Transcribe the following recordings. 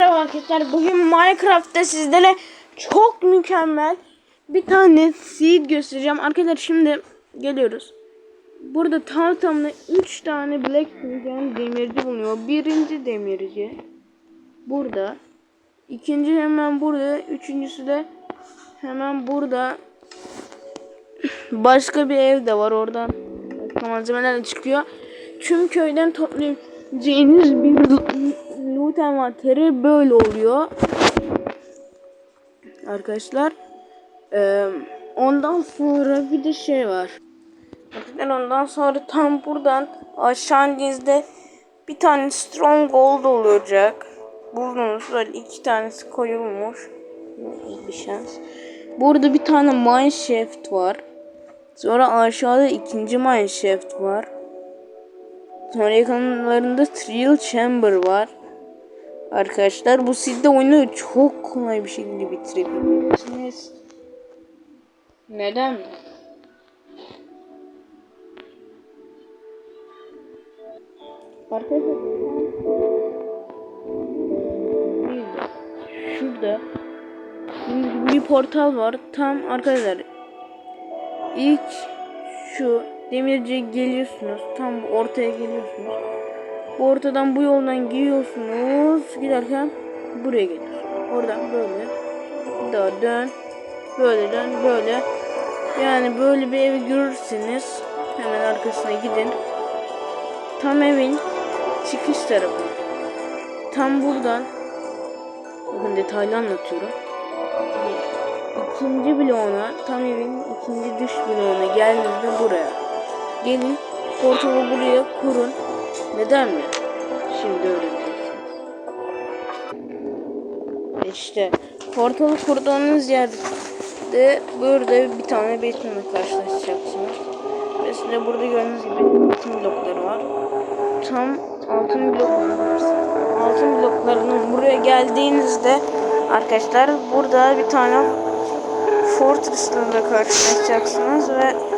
Merhaba arkadaşlar bugün Minecraft'ta sizlere çok mükemmel bir tane seed göstereceğim. Arkadaşlar şimdi geliyoruz. Burada tam tamına 3 tane blacksmith yani demirci bulunuyor. Birinci demirci burada. İkinci hemen burada. Üçüncüsü de hemen burada. Başka bir ev de var oradan. Malzemeler çıkıyor. Tüm köyden toplayacağınız bir loot envanteri böyle oluyor. Arkadaşlar. Ee, ondan sonra bir de şey var. Arkadaşlar ondan sonra tam buradan aşağı indiğinizde bir tane stronghold olacak. Buldunuz böyle iki tanesi koyulmuş. İyi bir şans. Burada bir tane mine shaft var. Sonra aşağıda ikinci mine shaft var. Sonra yakınlarında Trial Chamber var. Arkadaşlar bu sizde oyunu çok kolay bir şekilde bitirebilirsiniz. Neden? Arkadaşlar şurada bir portal var. Tam arkadaşlar ilk şu demirciye geliyorsunuz. Tam ortaya geliyorsunuz. Bu ortadan bu yoldan gidiyorsunuz. Giderken buraya geliyorsunuz. Oradan böyle. Daha dön. Böyle dön. Böyle. Yani böyle bir evi görürseniz hemen arkasına gidin. Tam evin çıkış tarafı. Tam buradan bakın detaylı anlatıyorum. İkinci bloğuna tam evin ikinci dış bloğuna geldiğinizde buraya. Gelin portalı buraya kurun. Neden mi? Şimdi öğreneceksiniz. İşte portalı kurduğunuz yerde burada bir tane besinle karşılaşacaksınız. Mesela burada gördüğünüz gibi altın blokları var. Tam altın blokları Altın bloklarının buraya geldiğinizde arkadaşlar burada bir tane Fortress'la karşılaşacaksınız ve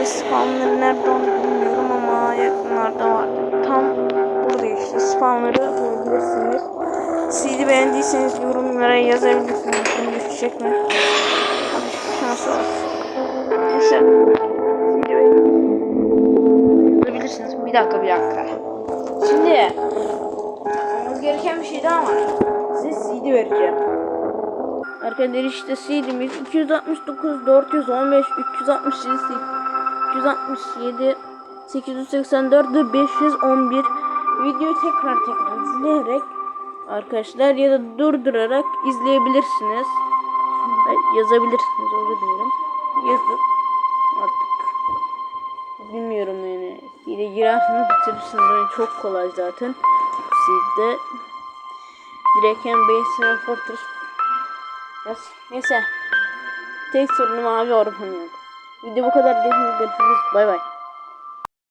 ve spawnları nerede onu bilmiyorum ama yakınlarda var. Tam burada işte spawnları bulabilirsiniz. CD beğendiyseniz yorumlara yazabilirsiniz. Bunu düşecek mi? Hadi şansı var. Neyse. CD beğendiyseniz Bir dakika bir dakika. Şimdi yapmamız gereken bir şey daha var. Size CD vereceğim. Arkadaşlar işte CD'miz 269 415 367 367 884 ve 511 videoyu tekrar tekrar izleyerek arkadaşlar ya da durdurarak izleyebilirsiniz. Yazabilirsiniz öyle diyorum. Yazıp artık bilmiyorum yani. Seed'e girerseniz bitirirsiniz. Yani çok kolay zaten. Seed'de direkt hem Base Fortress Neyse. Tek sorunum abi orman yok. Video bu kadar. Görüşürüz. Bay bay.